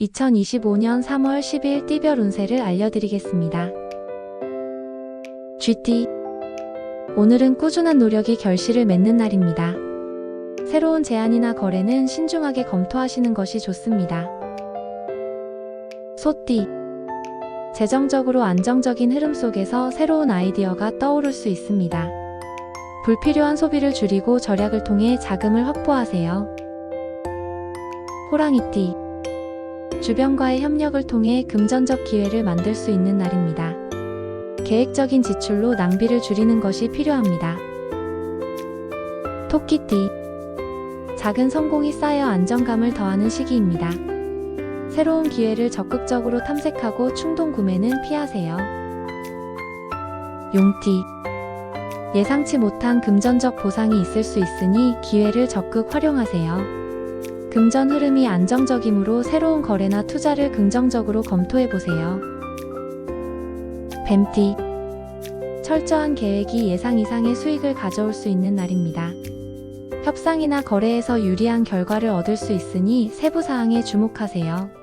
2025년 3월 10일 띠별 운세를 알려드리겠습니다. GT 오늘은 꾸준한 노력이 결실을 맺는 날입니다. 새로운 제안이나 거래는 신중하게 검토하시는 것이 좋습니다. 소띠 재정적으로 안정적인 흐름 속에서 새로운 아이디어가 떠오를 수 있습니다. 불필요한 소비를 줄이고 절약을 통해 자금을 확보하세요. 호랑이띠 주변과의 협력을 통해 금전적 기회를 만들 수 있는 날입니다. 계획적인 지출로 낭비를 줄이는 것이 필요합니다. 토끼띠 작은 성공이 쌓여 안정감을 더하는 시기입니다. 새로운 기회를 적극적으로 탐색하고 충동 구매는 피하세요. 용띠 예상치 못한 금전적 보상이 있을 수 있으니 기회를 적극 활용하세요. 금전 흐름이 안정적이므로 새로운 거래나 투자를 긍정적으로 검토해 보세요. 뱀띠 철저한 계획이 예상 이상의 수익을 가져올 수 있는 날입니다. 협상이나 거래에서 유리한 결과를 얻을 수 있으니 세부 사항에 주목하세요.